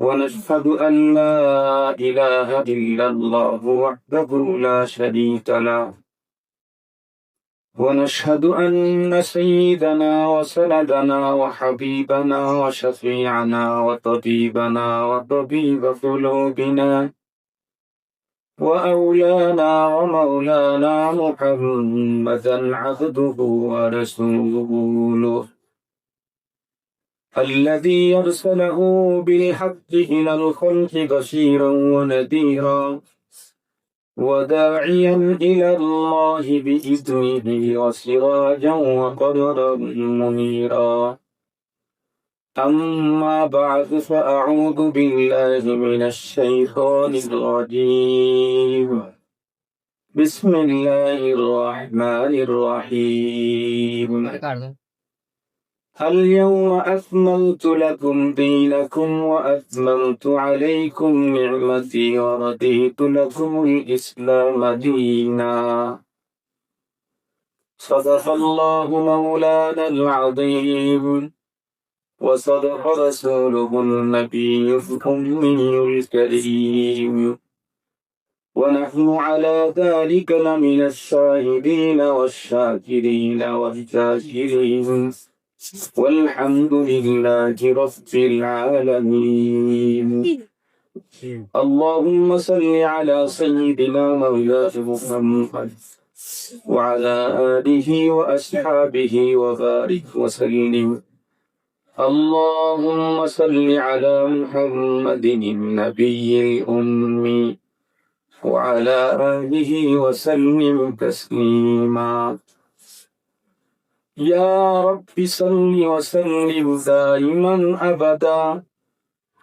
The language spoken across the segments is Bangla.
ونشهد أن لا إله إلا الله وحده لا شريك له. ونشهد أن سيدنا وسندنا وحبيبنا وشفيعنا وطبيبنا وطبيب قلوبنا وأولانا ومولانا محمدا عبده ورسوله. الذي يرسله بالحق إلى الخلق بشيرا ونذيرا وداعيا إلى الله بإذنه وسراجا وقدرا منيرا. أما بعد فأعوذ بالله من الشيطان الرجيم. بسم الله الرحمن الرحيم. اليوم أكملت لكم دينكم وأتممت عليكم نعمتي ورضيت لكم الإسلام دينا. صدق الله مولانا العظيم. وصدق رسوله النبي الأمي الكريم. ونحن على ذلك لمن الشاهدين والشاكرين والذاكرين والحمد لله رب العالمين. اللهم صل على سيدنا مولانا محمد وعلى آله وأصحابه وبارك وسلم. اللهم صل على محمد النبي الأمي وعلى آله وسلم تسليما. يا رب صل وسلم دائما أبدا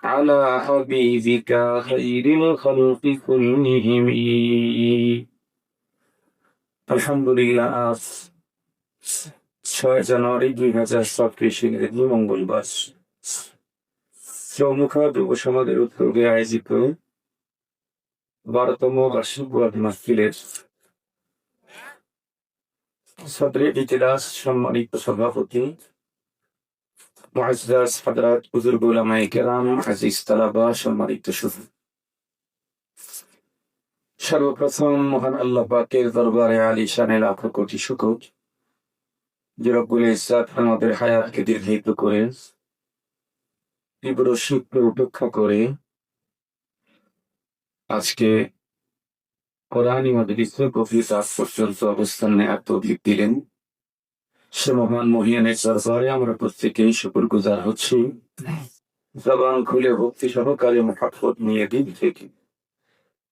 على حبيبك خير الخلق كلهم الحمد لله ছয় জানুয়ারি দুই হাজার ছাব্বিশ ইংরেজি মঙ্গলবার চৌমুখা যুব সমাজের উদ্যোগে আয়োজিত বারোতম বার্ষিক ওয়াদ মাহফিলের সদরে ইতিরাস সম্মানিত সভাপতি মুআজ্জাজ হযরত বুজুর্গ তালাবা সম্মানিত শুধু সর্বপ্রথম মহান আল্লাহ পাকের দরবারে আলী শানে লাখো কোটি শুকর, যে রব্বুল ইজ্জাত আমাদের করে, তীব্র শীতকে উপেক্ষা করে, আজকে কোরআনী মাদ্রিসে গভীর রাত পর্যন্ত অবস্থান নেওয়ার তৌফিক দিলেন। সে মহান মহিয়ানের দরবারে আমরা প্রত্যেকেই শুকুর গুজার হচ্ছি। জবান খুলে ভক্তি সহকারে মহাফত নিয়ে দিন থেকে।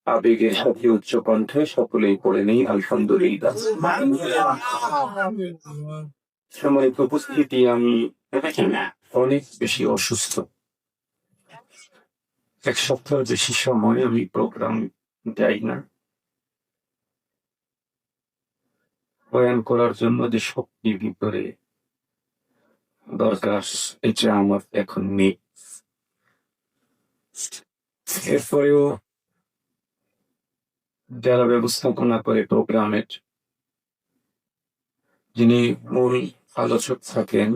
আবেগের সাথে উচ্চ কণ্ঠে সকলেই পড়ে নেই, আলহামদুলিল্লাহ। সম্মানিত উপস্থিতি, আমি অনেক বেশি অসুস্থ। এক সপ্তাহ বেশি সময় আমি প্রোগ্রাম যাই না। বয়ান করার জন্য যে শক্তি ভিতরে দরকার এটা আমার এখন নেই। এরপরেও যারা ব্যবস্থাপনা করে প্রোগ্রামের যিনি মূল আলোচক থাকেন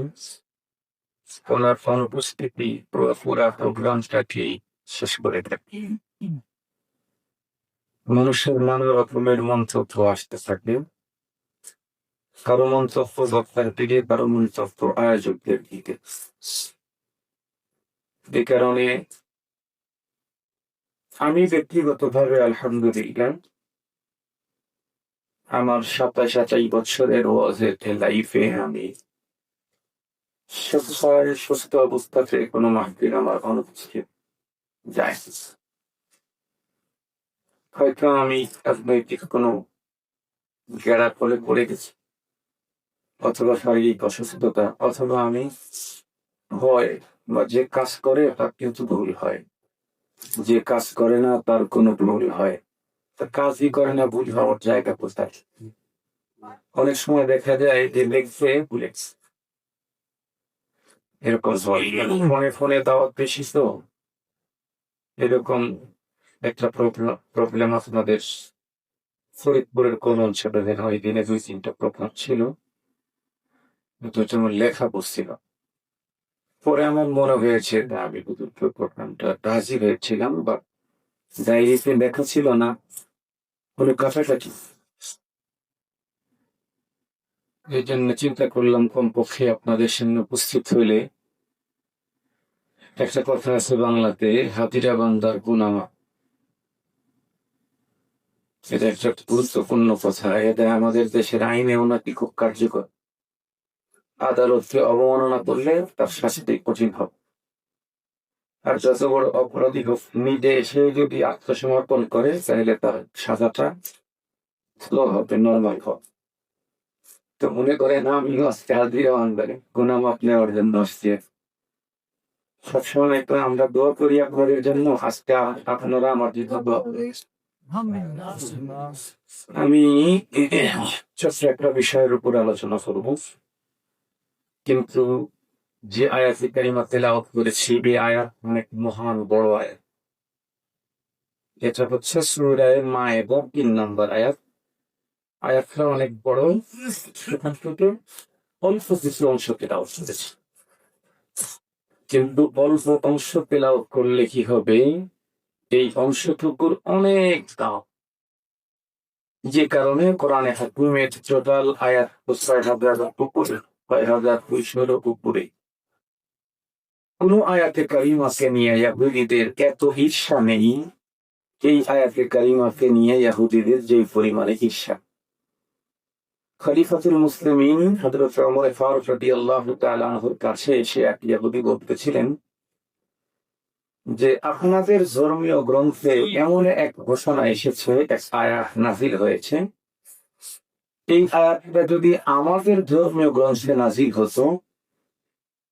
ওনার অনুপস্থিতি পুরো পুরা প্রোগ্রামটাকেই শেষ করে থাকে মানুষের নানা রকমের মন্তব্য আসতে থাকে। কারও মন্তব্য বক্তার দিকে কারও মন্তব্য আয়োজকদের দিকে এ কারণে আমি ব্যক্তিগতভাবে আলহামদুলিল্লাহ আমার সাতাশ আটাই বছরের ওয়াজের লাইফে আমি সুস্থ অবস্থাতে কোনো মাহফিল আমার অনুপস্থিত যায় হয়তো আমি রাজনৈতিক কোনো গেড়া ফলে পড়ে গেছি। অথবা শারীরিক অসুস্থতা অথবা আমি হয় বা যে কাজ করে তার কিন্তু ভুল হয়। যে কাজ করে না তার কোনো ভুল হয়। তা কাজই করে না, ভুল হওয়ার জায়গা কোথায়? অনেক সময় দেখা যায় যে লেগছে ভুলেছে এরকম ফোনে ফোনে দাওয়াত বেশি তো। এরকম একটা প্রবলেম আপনাদের ফরিদপুরের কোন অঞ্চলে ওই দিনে দুই তিনটা প্রোগ্রাম ছিল। যেমন লেখা বসছিল। পরে আমার মনে হয়েছে আমি প্রোগ্রামটা রাজি হয়েছিলাম, বা ডায়েরিতে লেখা ছিল না। কোনো কাছাকাছি এই জন্য চিন্তা করলাম, কমপক্ষে আপনাদের সামনে উপস্থিত হইলে একটা কথা আছে বাংলাতে, হাতিরা বান্দার গুনামা। এটা একটা গুরুত্বপূর্ণ কথা। এটা আমাদের দেশের আইনেও নাকি খুব কার্যকর। আদালতকে অবমাননা করলে তার শাস্তি কঠিন হবে। আর যত বড় অপরাধী হোক নিজে এসে যদি আত্মসমর্পণ করে, তাহলে তার সাজাটা স্লো হবে নর্মাল হবে। তো মনে করেন, আমি আজকে হাজিরা আনবেন গুনাম আপনি অর্জন আসছে। সবসময় তো আমরা দোয়া করি আপনাদের জন্য, আজকে আপনারা আমার জন্য দোয়া। আমি ছোট্ট একটা বিষয়ের উপর আলোচনা করব। কিন্তু যে আয়াত কারিমা তেলাওয়াত করেছি, এই আয়াত অনেক মহান, বড় আয়াত। এটা হচ্ছে সুরায় মায়ের তিন নম্বর আয়াত। আয়াতটা অনেক বড়। সেখান থেকে অল্প কিছু অংশ তেলাওয়াত করেছি। কিন্তু অল্প অংশ তেলাওয়াত করলে কি হবে? এই অংশটুকুর অনেক দাম। যে কারণে কোরআনে হাকিমের টোটাল আয়াত ছয় হাজার উপরে। ছয় হাজার দুইশোর উপরে। কোন আয়াতে কারিমাকে নিয়ে ইয়াহুদিদের এত ঈর্ষা নেই, এই আয়াতে কারিমাকে নিয়ে ইয়াহুদিদের যে পরিমাণে ঈর্ষা। খলিফাতুল মুসলিমিন হযরত ওমর ফারুক রাদিয়াল্লাহু তাআলা আনহুর কাছে এসে এক ইয়াহুদি বলতেছিলেন যে, আপনাদের ধর্মীয় গ্রন্থে এমন এক ঘোষণা এসেছে, এক আয়াত নাজিল হয়েছে এই আয়াতটা যদি আমাদের ধর্মীয় গ্রন্থে নাজিল হতো,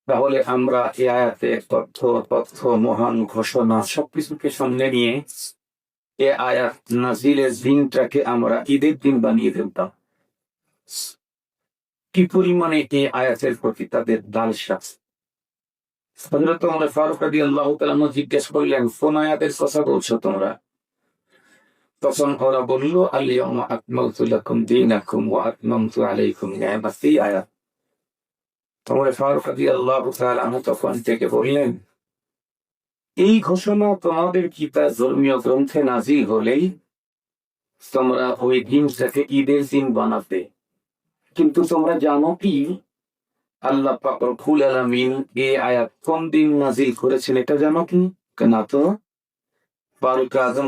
তাহলে আমরা এই আয়াতে তথ্য তথ্য, মহান ঘোষণা সবকিছুকে সামনে নিয়ে এ আয়াত নাজিলের দিনটাকে আমরা ঈদের দিন বানিয়ে ফেলতাম। কি পরিমাণে এই আয়াতের প্রতি তাদের লালসা তোমরা ফারুক রাদি আল্লাহ জিজ্ঞেস করলেন, কোন আয়াতের কথা বলছো তোমরা? তখন ওরা বলল বললেন, এই ঘোষণা তোমাদের কিতাব ধর্মীয় গ্রন্থে নাজিল হলেই তোমরা ওই দিনটাকে ঈদের দিন বানাতে কিন্তু তোমরা জানো কি? আল্লাহ পাক রব্বুল আলামিন এই আয়াত কোন দিন নাজিল করেছেন এটা জানো কি? না তো? ফারুক আজম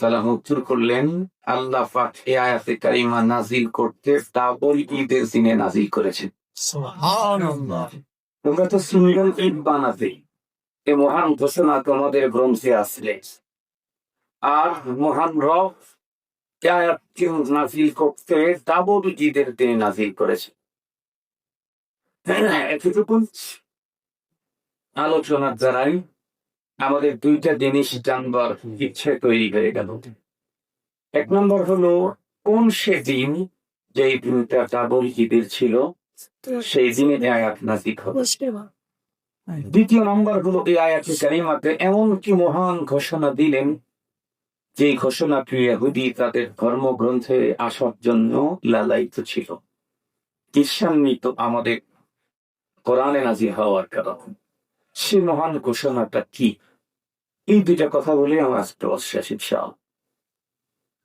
তাআলা উত্তর করলেন আল্লাহ পাক আয়াতে কারিমা নাজিল করতে ডাবল ঈদের দিনে নাজিল করেছেন। তোমরা তো ঈদ এ মহান ঘোষণা তোমাদের গ্রন্থে আসলে। আর মহান রব আয়াতকে নাজিল করতে ঈদের দিনে নাজিল করেছে এতটুকু আলোচনার দ্বারাই আমাদের দুইটা জিনিস জানবার ইচ্ছে তৈরি হয়ে গেল। এক নম্বর হলো কোন সে দিন যে দিনটা ডাবল ঈদের ছিল সেই দিনে আয়াত নাজিক হবে। দ্বিতীয় নম্বর হলো এই আয়াতে কারিমাতে এমন কি মহান ঘোষণা দিলেন যে ঘোষণাটি ইহুদি তাদের ধর্মগ্রন্থে আসার জন্য লালায়িত ছিল। ঈর্ষান্বিত আমাদের কোরআনে নাজির হওয়ার কারণ। সে মহান ঘোষণাটা কি? এই দুইটা কথা বলে আমার আজকে অশ্বাস ইনশাআল্লাহ।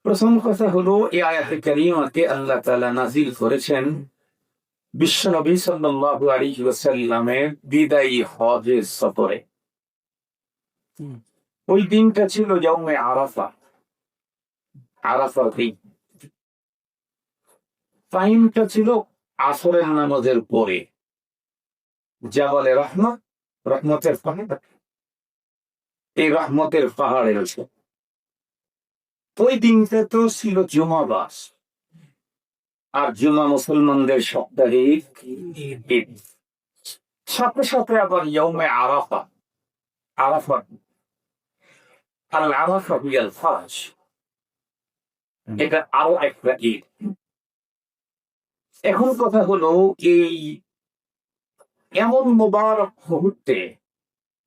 প্রথম কথা হলো এই আয়াতে কারিমাতে আল্লাহ তাআলা নাজিল করেছেন বিশ্বনবী সাল্লাল্লাহু আলাইহি ওয়াসাল্লামের বিদায়ী হজের সফরে। ওই দিনটা ছিল ইয়াউমে আরাফা আরাফা দিন। টাইমটা ছিল আসরের নামাজের পরে। জাবালে রহমত রহমতের পাহাড় এই রহমতের পাহাড়ের উপর ওই দিনটা তো ছিল জুমাবাস আর জুমা মুসলমানদের সাপ্তাহিক ঈদ। সাথে সাথে আবার ইয়মে আরাফা। আরাফা আল আরাফা বিয়াল ফাজ। এটা আরও একটা ঈদ। এখন কথা হলো এই এমন মোবারক মুহূর্তে,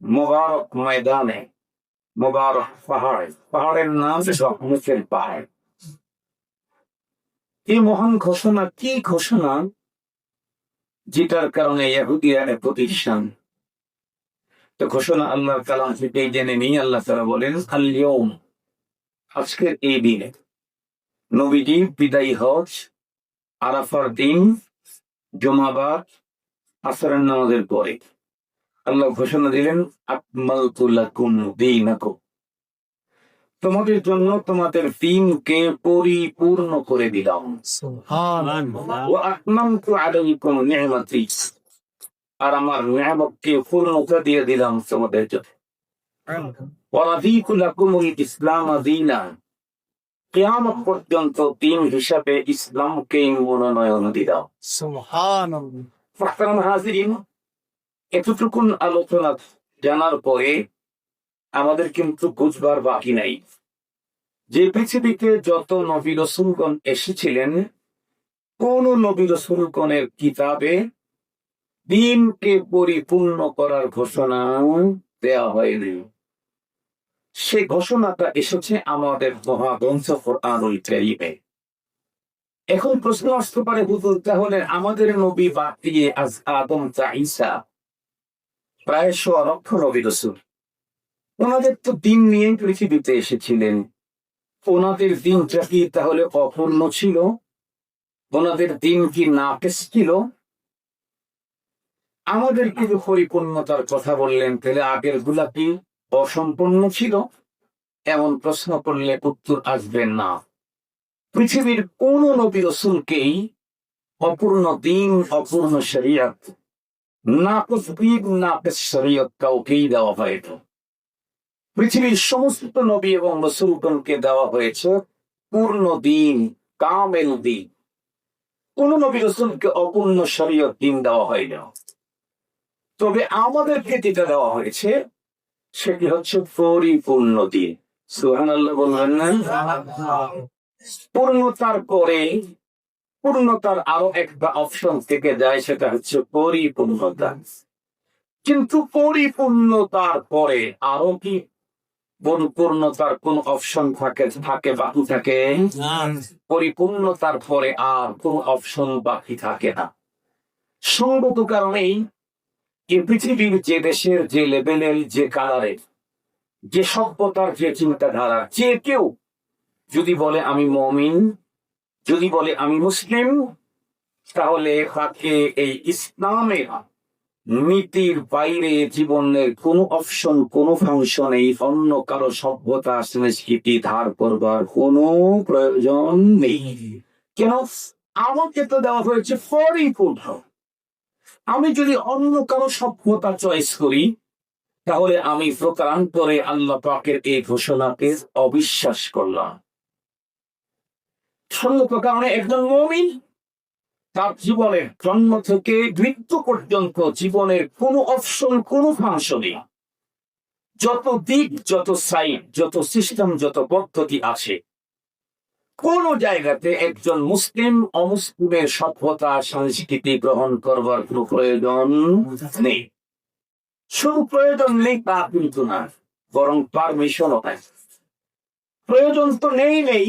মোবারক ময়দানে মোবারক পাহাড়। পাহাড়ের নাম পাহাড়। এই মহান ঘোষণা, কি ঘোষণা? যেটার কারণে প্রতিষ্ঠান। তো ঘোষণা আল্লাহ তালা সেটাই জেনে নিই আল্লাহ বলেন আল্লিয়ম আজকের এই দিনে। নবীজি বিদায়ী হজ, আরাফার দিন জমাবাদ আসরের নামাজের পরে। আল্লাহ ঘোষণা দিলেন দীনাকুম। তোমাদের জন্য তোমাদের দিনকে পরিপূর্ণ করে দিলাম। আর আমার নিয়ামতকে পূর্ণতা দিয়ে দিলাম তোমাদের জন্য। ইসলাম দীনা। কিয়ামত পর্যন্ত দিন হিসাবে ইসলামকে মনোনয়ন দিলাম। হাজিরিন এতটুকুন আলোচনা জানার পরে আমাদের কিন্তু বুঝবার বাকি নাই। যে পৃথিবীতে যত নবী রসুলগণ এসেছিলেন, কোন নবী রসুলগণের কিতাবে দিনকে পরিপূর্ণ করার ঘোষণা দেয়া হয়নি। সে ঘোষণাটা এসেছে আমাদের মহাগ্রন্থ কোরআনুল এখন প্রশ্ন আসতে পারে, হুজুর, তাহলে আমাদের নবী বাদ দিয়ে আজ আদম ঈসা প্রায় সোয়া লক্ষ নবী রসুল। ওনাদের তো দিন নিয়েই পৃথিবীতে এসেছিলেন। ওনাদের দিনটা কি তাহলে অপূর্ণ ছিল। ওনাদের দিন কি নাকেস ছিল? আমাদের কিন্তু পরিপূর্ণতার কথা বললেন, তাহলে আগেরগুলা কি অসম্পূর্ণ ছিল? এমন প্রশ্ন করলে উত্তর আসবে না। পৃথিবীর কোন নবী রসুলকেই অপূর্ণ দিন, অপূর্ণ শরিয়ত দেওয়া হয়নি পৃথিবীর সমস্ত নবী এবং রসুলগণকে দেওয়া হয়েছে পূর্ণ দিন কামেল দিন। কোন নবী রসুলকে অপূর্ণ শরীয়ত দিন দেওয়া হয়নি। তবে আমাদেরকে যেটা দেওয়া হয়েছে সেটি হচ্ছে পরিপূর্ণ দিন। সুহান আল্লাহ বলবেন পূর্ণতার পরে পূর্ণতার আরও একটা অপশন থেকে যায় সেটা হচ্ছে পরিপূর্ণতা। কিন্তু পরিপূর্ণতার পরে আরও কি পরিপূর্ণতার কোন অপশন থাকে থাকে বাকি থাকে? পরিপূর্ণতার পরে আর কোন অপশন বাকি থাকে না। সঙ্গত কারণেই এই পৃথিবীর যে দেশের যে লেভেলের যে কালারের যে সভ্যতার যে চিন্তাধারা যে কেউ যদি বলে আমি মমিন যদি বলে আমি মুসলিম, তাহলে তাকে এই ইসলামের নীতির বাইরে জীবনের কোনো অপশন, কোনো ফাংশন, এই অন্য কারও সভ্যতা, সংস্কৃতি, ধার করবার কোনো প্রয়োজন নেই। কেন? আমাকে তো দেওয়া হয়েছে পরিপূর্ণ আমি যদি অন্য কারও সভ্যতা চয়েস করি, তাহলে আমি প্রকারান্তরে আল্লাহ পাকের এই ঘোষণাকে অবিশ্বাস করলাম। একজন মমিন, তার জীবনের জন্ম থেকে মৃত্যু পর্যন্ত জীবনের কোনো অপশন, কোনো ফাংশনে যত দিক, যত যত সিস্টেম, যত পদ্ধতি আছে, কোন জায়গাতে একজন মুসলিম অমুসলিমের সভ্যতা, সংস্কৃতি গ্রহণ করবার কোনো প্রয়োজন নেই। শুধু প্রয়োজন নেই তা কিন্তু না, বরং পারমিশনও নাই। প্রয়োজন তো নেই নেই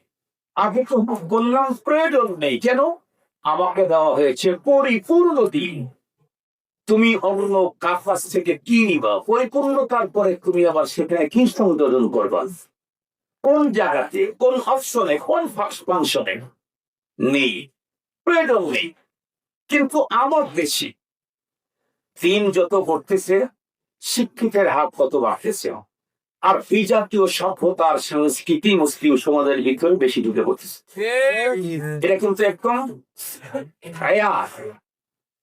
আগে তো বললাম প্রয়োজন নেই। কেন? আমাকে দেওয়া হয়েছে পরিপূর্ণ দিন। তুমি অন্য কাফাস থেকে কি নিবা? পরিপূর্ণতার পরে তুমি আবার সেখানে কি সংযোজন করবা? কোন জায়গাতে, কোন অপশনে কোন ফাংশনে নেই। প্রয়োজন নেই। কিন্তু আমার বেশি দিন যত ঘটতেছে শিক্ষিতের হাত কত বাড়তেছে। আর এই জাতীয় সভ্যতার সংস্কৃতি মুসলিম সমাজের ভিতরে বেশি ঢুকে পড়তেছে। এটা কিন্তু একদম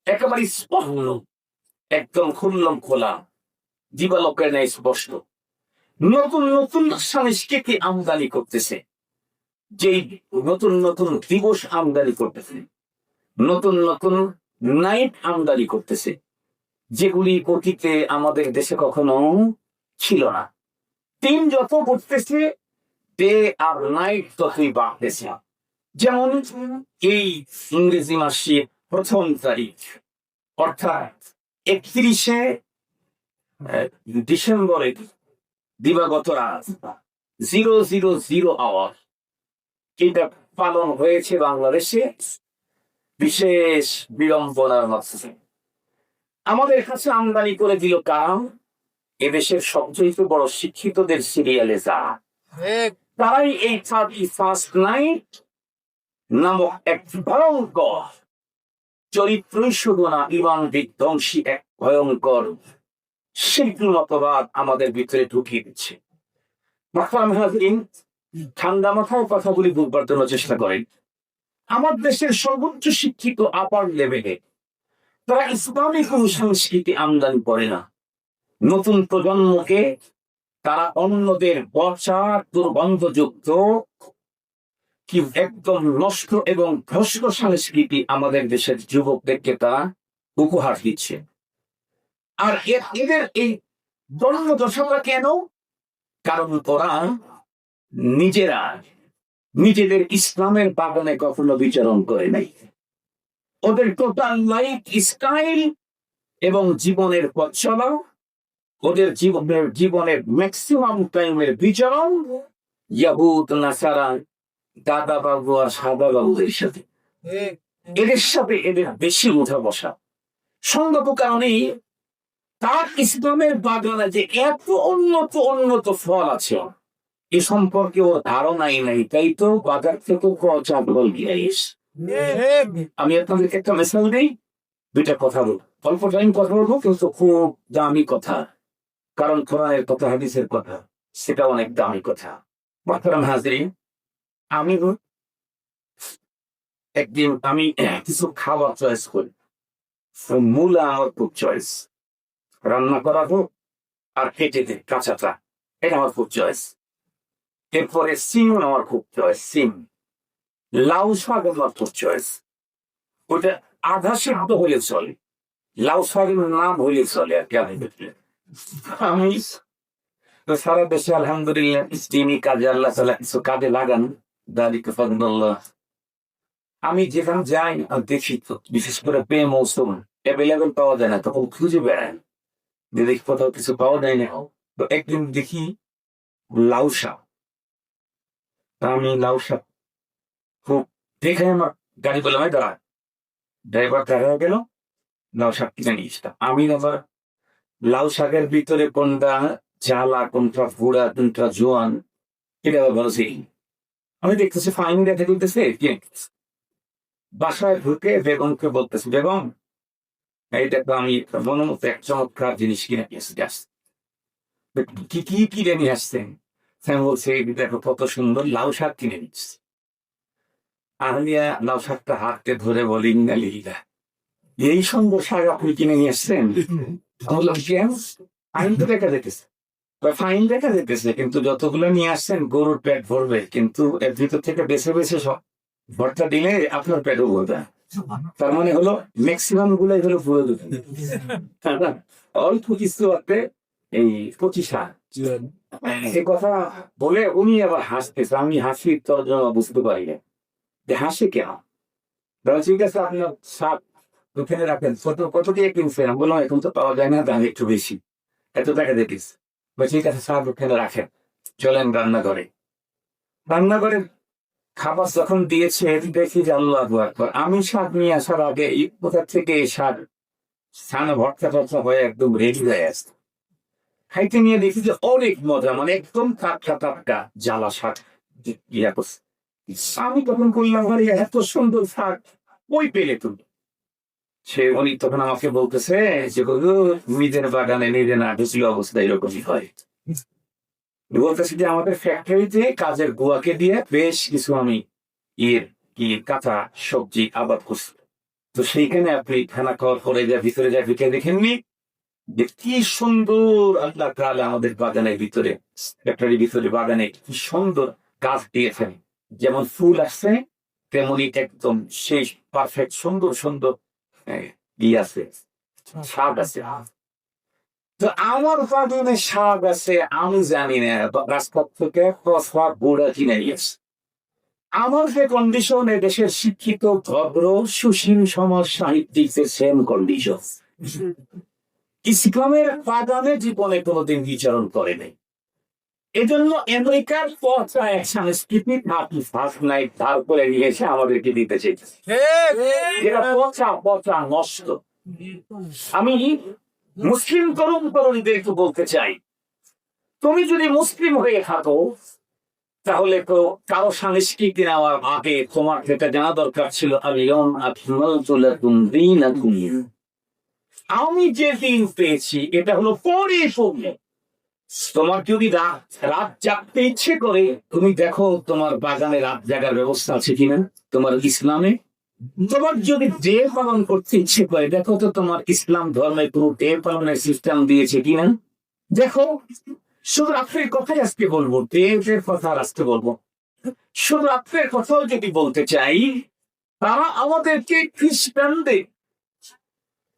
একেবারে স্পষ্ট একদম খুল্লম খোলা দিবালকের ন্যায় স্পষ্ট। নতুন নতুন সংস্কৃতি আমদানি করতেছে যেই নতুন নতুন দিবস আমদানি করতেছে নতুন নতুন নাইট আমদানি করতেছে যেগুলি অতীতে আমাদের দেশে কখনো ছিল না। দিন যত ঘটতেছে ডে আর নাইট ততই বাড়তেছে। যেমন এই ইংরেজি মাসের প্রথম তারিখ, অর্থাৎ একত্রিশে ডিসেম্বরের দিবাগত রাত, জিরো জিরো জিরো আওয়ার এটা পালন হয়েছে বাংলাদেশে। বিশেষ বিড়ম্বনার মাধ্যমে আমাদের কাছে আমদানি করে দিল কাম। এদেশের সবচেয়ে বড় শিক্ষিতদের সিরিয়ালে যা। তারাই এই থার্টি ফার্স্ট নাইট নামক এক ভয়ঙ্কর চরিত্রই শুধু না ইমান বিধ্বংসী এক ভয়ঙ্কর শিল্পী মতবাদ আমাদের ভিতরে ঢুকিয়ে দিচ্ছে। ঠান্ডা মাথায় কথাগুলি বুঝবার জন্য চেষ্টা করেন। আমার দেশের সর্বোচ্চ শিক্ষিত আপার লেভেলে তারা ইসলামিক সংস্কৃতি আমদানি করে না। নতুন প্রজন্মকে তারা অন্যদের বর্ষা দুর্গন্ধযুক্ত, কি একদম নষ্ট এবং ভ্রষ্ট সংস্কৃতি আমাদের দেশের যুবকদেরকে তারা উপহার দিচ্ছে। আর এদের এই দণ্ড কেন? কারণ ওরা নিজেরা নিজেদের ইসলামের বাগানে কখনো বিচরণ করে নাই। ওদের টোটাল লাইফ স্টাইল এবং জীবনের পথ ওদের জীবনের জীবনের ম্যাক্সিমাম টাইমের বিচরণ ইয়াহুদ, নাসারা, দাদা বাবু আর সাদা বাবুদের সাথে। এদের সাথে এদের বেশি উঠা বসা। সঙ্গত কারণেই তার ইসলামের বাগানে যে এত উন্নত উন্নত ফল আছে, এ সম্পর্কে ওর ধারণাই নাই। তাই তো বাজার থেকে দিয়ে আইস আমি আপনাদেরকে একটা মেসেজ দিই, দুইটা কথা বলব। অল্প টাইম কথা বলব, কিন্তু খুব দামি কথা। কারণ কোরআনের কথা হাদিসের কথা সেটা অনেক দামি কথা। মাতারাম হাজরি আমি একদিন আমি কিছু খাবার চয়েস করি। মূলা আমার খুব চয়েস রান্না করা হোক আর কেটে দে কাঁচাটা, এটা আমার খুব চয়েস এরপরে সিম আমার খুব চয়েস সিম। লাউ শাক আমার খুব চয়েস ওটা আধা সিদ্ধ হলে চলে, লাউ শাকের নাম হলে চলে আর কি আমি সারা দেশে আলহামদুলিল্লাহ ইসলামী কাজে কাজে লাগান। ফদুল্লাহ আমি যেখানে যাই, আর দেখি বিশেষ করে পে মৌসুম অ্যাভেলেবেল পাওয়া যায় না, তখন খুঁজে বেড়াই। যে দেখি কোথাও কিছু পাওয়া যায় না। তো একদিন দেখি লাউ শাক আমি লাউ শাক খুব দেখে আমার গাড়ি বললাম "এই দাঁড়া। ড্রাইভার দাঁড়া গেল লাউ শাক কিনে নিয়ে এসতাম আমি আবার লাউ শাকের ভিতরে কোনটা, জ্বালা, কোনটা বুড়া কোনটা জোয়ান, এটা বলছি আমি দেখতেছি ফাইন দেখে নিতেছে। বাসায় ঢুকে বেগমকে বলতেছি, বেগম, এইটা তো আমি মনে মতো এক চমৎকার জিনিস কিনে নিয়েছি কি কি কিনে নিয়ে আসছেন? আমি বলছি দেখো কত সুন্দর লাউ শাক কিনে নিচ্ছি আহলিয়া লাউ শাকটা হাতে ধরে বলি না লিলা এই সুন্দর শাক আপনি কিনে নিয়ে আসছেন তো দেখা যেতেছে ফাইন দেখা কিন্তু যতগুলো নিয়ে আসছেন, গরুর পেট ভরবে, কিন্তু এর ভিতর থেকে বেছে বেছে সব ভরটা দিলে আপনার ভরবে। তার মানে হলো ম্যাক্সিমাম গুলাই হলো পুরো অল্প কিছু আছে, এই পঁচিশা সে কথা বলে উনি আবার হাসতেছে, আমি হাসি তর্জমা বুঝতে পারি না যে হাসে কেন? ঠিক আছে, আপনার সাপ ওখানে রাখেন। কত কত দিয়ে কিনছেন আমি বললাম, এখন তো পাওয়া যায় না, দাম একটু বেশি। এত টাকা দেখিস বলছি, ঠিক আছে সাপ ওখানে রাখেন। চলেন রান্নাঘরে। রান্নাঘরে খাবার যখন দিয়েছে দেখি যে আল্লাহ আমি শাক নিয়ে আসার আগে কোথা থেকে এই শাক ছানা ভর্তা টর্তা হয়ে একদম রেডি হয়ে আসতো খাইতে নিয়ে দেখি যে অনেক মজা মানে একদম টাটকা টাটকা জ্বালা শাক ইয়া করছে। আমি তখন করলাম এত সুন্দর শাক ওই পেলে তুমি? সে উনি তখন আমাকে বলতেছে, যে নিজের বাগানে নিজে না ঢুকলে অবস্থা এরকমই হয়। বলতেছে যে আমাদের ফ্যাক্টরিতে কাজের গুয়াকে দিয়ে বেশ কিছু আমি ইয়ের, কি, কাঁচা সবজি আবাদ করছি। তো সেইখানে আপনি খানা খাওয়ার পরে যা ভিতরে যা ঢুকে দেখেননি, যে কি সুন্দর আল্লাহ তাআলা আমাদের বাগানের ভিতরে ফ্যাক্টরির ভিতরে বাগানে কি সুন্দর গাছ দিয়েছেন। যেমন ফুল আসছে, তেমনি একদম সেই পারফেক্ট সুন্দর সুন্দর ই আছে। শাক আছে তো আমার শাক আছে আমি জানি না থেকে ফসফার বুড়া কিনে নিয়েছে আমার যে কন্ডিশন দেশের শিক্ষিত ভদ্র সুশীল সমাজ সাহিত্যিকদের সেম কন্ডিশন ইসলামের বাগানে জীবনে কোনোদিন বিচারণ করে নাই। এজন্য আমেরিকার এক তারপরে নিয়ে এসে আমাদেরকে দিতে যেটা পচা পচা নষ্ট। আমি মুসলিম তরুণ তরুণীদেরকে বলতে চাই। তুমি যদি মুসলিম হয়ে থাকো তাহলে তো কারও সংস্কৃতি নেওয়ার আগে তোমার যেটা জানা দরকার ছিল আমি আমি যে দিন পেয়েছি এটা হলো পরে পরিপূর্ণ। তোমার যদি রাত রাত জাগতে ইচ্ছে করে? তুমি দেখো তোমার বাগানে রাত জাগার ব্যবস্থা আছে কিনা? তোমার ইসলামে? তোমার যদি ডে পালন করতে ইচ্ছে করে, দেখো তো তোমার ইসলাম ধর্মে কোনো ডে পালনের সিস্টেম দিয়েছে কিনা? দেখো, শুধু রাত্রের কথাই আজকে বলব ডের কথা আজকে বলব। শুধু রাত্রের কথাও যদি বলতে চাই, তারা আমাদেরকে খ্রিস্টানদের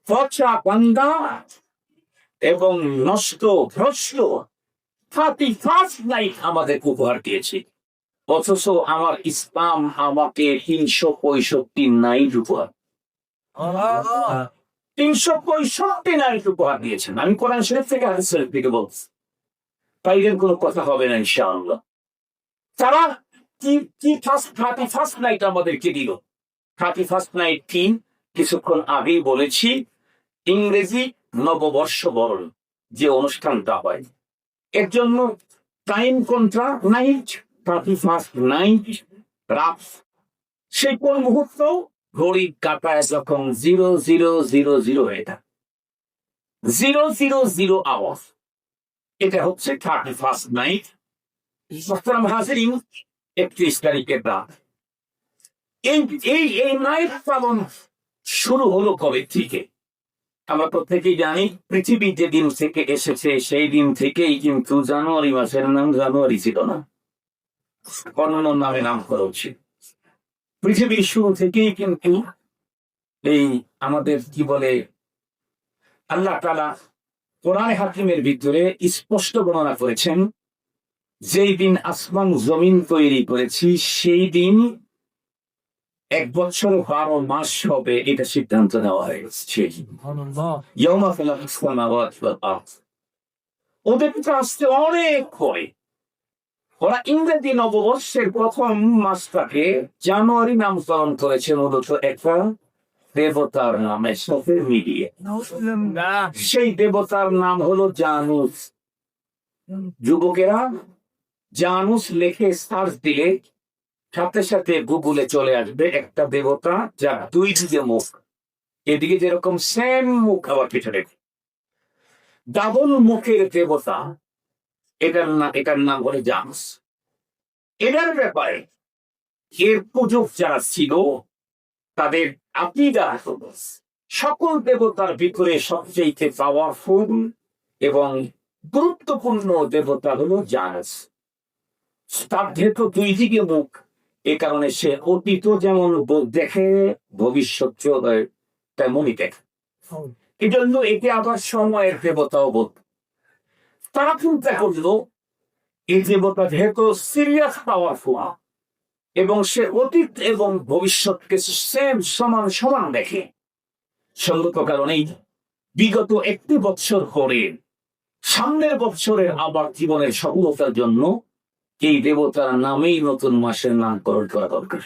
পচা পান্দা এবং নষ্ট ভ্রষ্ট নাইট আমাদের উপহার দিয়েছে। অথচ আমার ইসলাম আমাকে তিনশো পঁয়ষট্টি নাইট উপহার। তিনশো পঁয়ষট্টি নাইট উপহার দিয়েছেন। আমি কোরআন শরীফ থেকে হাদিস শরীফ থেকে বলছি। বাইরের কোনো কথা হবে না, ইনশাআল্লাহ। তারা কি কি ফার্স্ট থার্টি ফার্স্ট নাইট আমাদেরকে দিল? থার্টি ফার্স্ট নাইট কি? কিছুক্ষণ আগেই বলেছি, ইংরেজি নববর্ষ বরণ যে অনুষ্ঠানটা হয়, এর জন্য টাইম কোনটা নাইট থার্টি ফার্স্ট নাইট সেই কোন মুহূর্ত ঘড়ির কাটায় যখন জিরো জিরো জিরো জিরো এটা জিরো জিরো জিরো আওয়ার এটা হচ্ছে থার্টি ফার্স্ট নাইট মোহতারাম একত্রিশ তারিখের রাত। এই এই নাইট পালন শুরু হলো কবে থেকে? আমরা প্রত্যেকেই জানি পৃথিবী যে দিন থেকে এসেছে, সেই দিন থেকেই কিন্তু জানুয়ারি মাসের নাম জানুয়ারি ছিল না। অন্য নামে নাম করা উচিত পৃথিবীর শুরু থেকেই কিন্তু এই আমাদের কি বলে, আল্লাহ তালা কোরআন হাকিমের ভিতরে স্পষ্ট বর্ণনা করেছেন, যেই দিন আসমান জমিন তৈরি করেছি, সেই দিন এক বছর বারো মাস হবে এটা সিদ্ধান্ত নেওয়া হয়ে গেছে ওদের পিছনে আসতে অনেক হয় ওরা ইংরেজি নববর্ষের প্রথম মাসটাকে জানুয়ারি নামকরণ করেছে মূলত একটা দেবতার নামের সাথে মিলিয়ে। সেই দেবতার নাম হলো জানুস। যুবকেরা জানুস লেখে সার্চ দিলে সাথে সাথে গুগলে চলে আসবে একটা দেবতা যা দুই দিকে মুখ। এদিকে যেরকম সেম মুখ আবার পিছনে। ডাবল মুখের দেবতা, এটার নাম এটার নাম হলো জানুস। এটার ব্যাপারে এর পূজক যারা ছিল, তাদের হলো সকল দেবতার ভিতরে সবচেয়ে পাওয়ারফুল এবং গুরুত্বপূর্ণ দেবতা হলো জানাস। তার যেহেতু দুই দিকে মুখ এ কারণে সে অতীত যেমন দেখে ভবিষ্যৎ তেমনই দেখে। এই জন্য একে আবার সময়ের দেবতাও বলত তারা চিন্তা করল এই দেবতা যেহেতু সিরিয়াস পাওয়ারফুল এবং সে অতীত এবং ভবিষ্যৎকে সেম সমান সমান দেখে। সঙ্গত কারণেই বিগত একটি বৎসর পরে সামনের বৎসরের আবার জীবনের সফলতার জন্য এই দেবতার নামেই নতুন মাসের নামকরণ করা দরকার?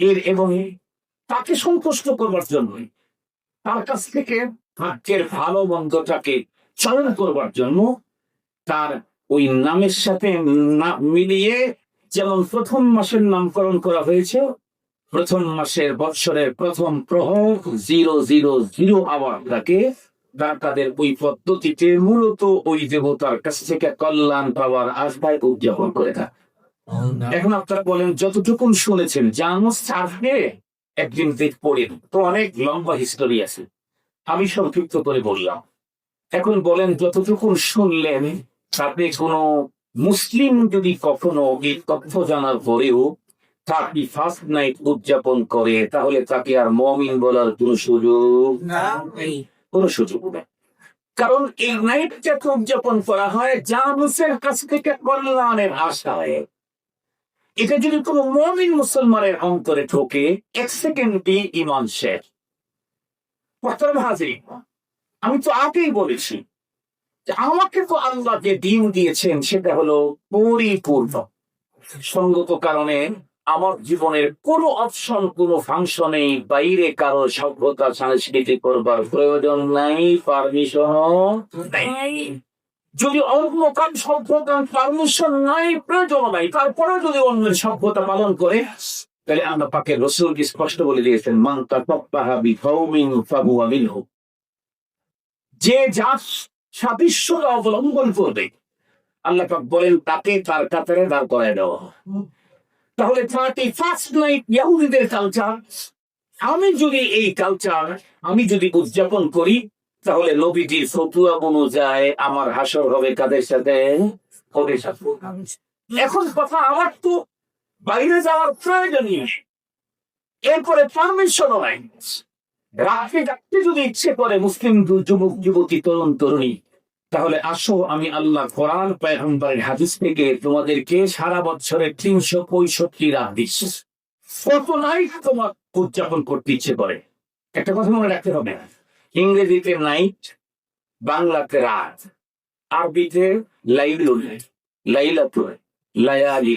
এর এবং তাকে সন্তুষ্ট করবার জন্যই, তার কাছ থেকে ভাগ্যের ভালো মন্দটাকে চয়ন করবার জন্য তার ওই নামের সাথে মিলিয়ে যেমন প্রথম মাসের নামকরণ করা হয়েছে, প্রথম মাসের বৎসরের প্রথম প্রহর জিরো জিরো জিরো থাকে তারা তাদের ওই পদ্ধতিতে মূলত ওই দেবতার কাছ থেকে কল্যাণ পাওয়ার আশায় উদযাপন করে থাকে। এখন আপনারা বলেন যতটুকুন শুনেছেন জানুস চারটে একদিন দেখ পড়েন তো অনেক লম্বা হিস্টোরি আছে। আমি সংক্ষিপ্ত করে বললাম। এখন বলেন যতটুকুন শুনলেন তাতে কোনো মুসলিম যদি কখনো এই তথ্য জানার পরেও থার্টি ফার্স্ট নাইট উদযাপন করে তাহলে তাকে আর মমিন বলার কোনো সুযোগ কোনো সুযোগ নেই। কারণ এই নাইটটাকে উদযাপন করা হয় জানুসের কাছ থেকে কল্যাণের আশায়। এটা যদি কোনো মমিন মুসলমানের অন্তরে ঢোকে এক সেকেন্ডই ইমান মোহতারাম হাজিরিন, আমি তো আগেই বলেছি আমাকে তো আল্লাহ যে দিন দিয়েছেন সেটা হলো পরিপূর্ণ। সঙ্গত কারণে আমার জীবনের কোনো অপশন কোনো ফাংশনে বাইরে কারও সভ্যতা, সংস্কৃতি করবার প্রয়োজন নাই পারমিশন যদি অন্য কাজ সভ্যতা পারমিশন নাই, প্রয়োজন নাই, তারপরে যদি অন্যের সভ্যতা পালন করে, তাহলে আমরা পাকে রসুল স্পষ্ট বলে দিয়েছেন, মান তাতাপ্পাহা বিকৌমিন ফাহুয়া মিনহু যে যা সাদৃশ্যতা অবলম্বন করবে, আল্লাহ পাক বলেন, তাকে তার কাতারে দাঁড় করায় দেওয়া। তাহলে থার্টি ফার্স্ট নাইট ইয়াহুদিদের কালচার আমি যদি এই কালচার আমি যদি উদযাপন করি, তাহলে নবীজির ফতুয়া অনুযায়ী আমার হাসর হবে কাদের সাথে? এখন কথা আমার তো বাইরে যাওয়ার প্রয়োজনই নেই। এরপরে পারমিশনও নাই। রাতে ডাকতে যদি ইচ্ছে করে মুসলিম যুবক, যুবতী, তরুণ, তরুণী তাহলে আসো, আমি আল্লাহ কোরআন পেগম্বরের হাদিস থেকে তোমাদেরকে সারা বছরের তিনশো পঁয়ষট্টি রাত কত নাইট তোমার উদযাপন করতে ইচ্ছে করে? একটা কথা মনে রাখতে হবে। ইংরেজিতে নাইট, বাংলাতে রাত, আরবিতে লাইলুল, লাইলাতুল লায়ালি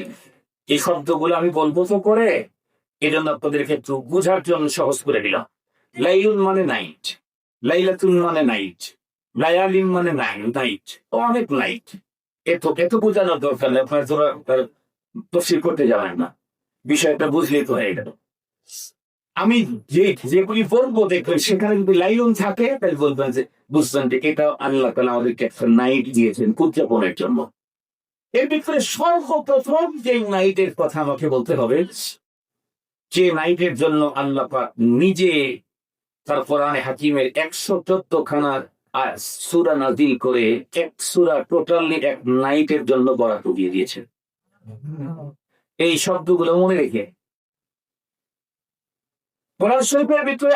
এই শব্দগুলো আমি বলব তো করে এই জন্য আপনাদেরকে একটু বোঝার জন্য সহজ করে দিলাম। লাইলুন মানে নাইট লাইলাতুন মানে নাইট। লায়ালিন মানে নাইট নাইট অনেক নাইট এত এত বোঝানোর দরকার নেই আপনার তোরা তফসিল করতে যাবেন না, বিষয়টা বুঝলেই তো হয়ে গেল। আমি যে, যেগুলি বলব দেখবেন, সেখানে যদি লাইলন থাকে, তাহলে বলবেন যে বুঝবেন যে এটা আল্লাহ তালা আমাদেরকে একটা নাইট দিয়েছেন, উদযাপনের জন্য। এর ভিতরে সর্বপ্রথম যে নাইটের কথা আমাকে বলতে হবে, যে নাইটের জন্য আল্লাহ নিজে তার কোরআনে হাকিমের একশো চোদ্দ খানার সুরা নাজিল করে এক সুরা টোটালি এক নাইটের জন্য বরাদ্দ দিয়ে দিয়েছেন এই শব্দগুলো মনে রেখে। কোরআন শরীফের ভিতরে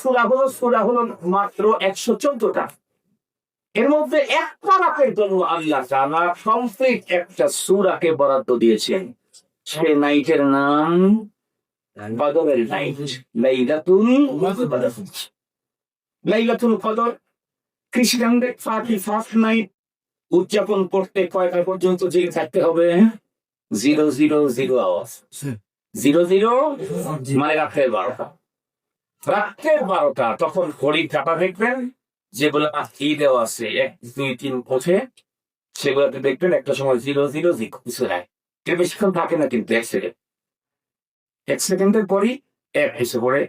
সুরা হলো সুরা হলো মাত্র একশো চোদ্দটা। এর মধ্যে একটা রাতের জন্য আল্লাহ কমপ্লিট একটা সুরাকে বরাদ্দ দিয়েছেন। সে নাইটের নাম কদরের নাইট লাইলাতুল কদর খ্রিস্টানদের থার্টি ফার্স্ট নাইট উদযাপন করতে কয়টা পর্যন্ত জেগে থাকতে হবে? জিরো জিরো জিরো আওয়াজ। Zero zero? মানে রাত্রের বারোটা। রাত্রের বারোটা, তখন ঘড়ির কাটা দেখবেন, যেগুলো ই দেওয়া আছে, এক, দুই, তিন পথে, সেগুলোতে দেখবেন একটা সময় জিরো জিরো জিরো, কিছু নাই এটা বেশিক্ষণ থাকে না কিন্তু এক সেকেন্ড এক সেকেন্ডের পরই এক এসে পড়ে,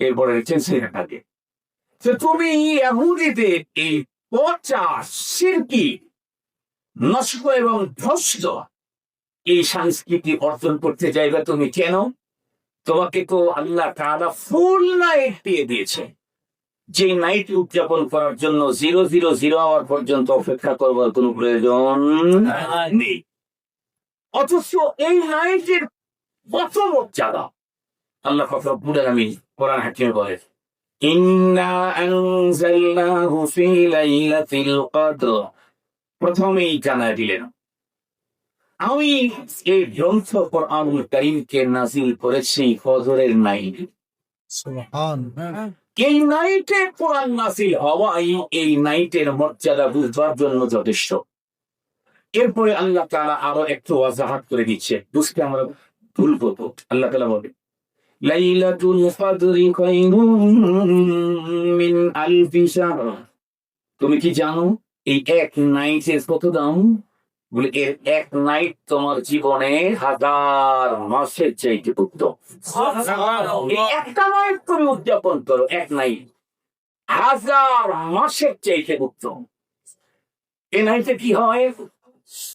এরপরে চেঞ্জ সেকেন্ড থাকে তো তুমি এহুদিদের এই পচাশ শিল্পী নষ্ট এবং ধ্বস্ত এই সংস্কৃতি অর্জন করতে চাইবে তুমি কেন? তোমাকে তো আল্লাহ তাআলা ফুল নাইট দিয়ে দিয়েছে। যে নাইট উদযাপন করার জন্য জিরো জিরো জিরো আওয়ার পর্যন্ত অপেক্ষা করবার কোনো প্রয়োজন নেই। অথচ এই নাইটের কত মর্যাদা আল্লাহ ফখরুল আমি কোরআন হাকিমে বলে প্রথমেই জানা দিলেন। আমি এই গ্রন্থ কোরআনুল কারীমকে নাজিল করেছি ফজরের নাইট। এই নাইটে কোরআন নাসিল হওয়াই এই নাইটের মর্যাদা বুঝবার জন্য যথেষ্ট। এরপরে আল্লাহ তাআলা আরও একটু অজাহাত করে দিচ্ছে। বুঝতে আমরা ভুল করব। আল্লাহ তাআলা বলে লাইলাতুল কদরি মিন আলফি শাহর। তুমি কি জানো, এই এক নাইটের কত দাম? বলে এর এক নাইট তোমার জীবনে হাজার মাসের চাইতে উত্তম। একটা নাইট তুমি উদযাপন করো, এক নাইট। হাজার মাসের চাইতে উত্তম। এ নাইটে কি হয়?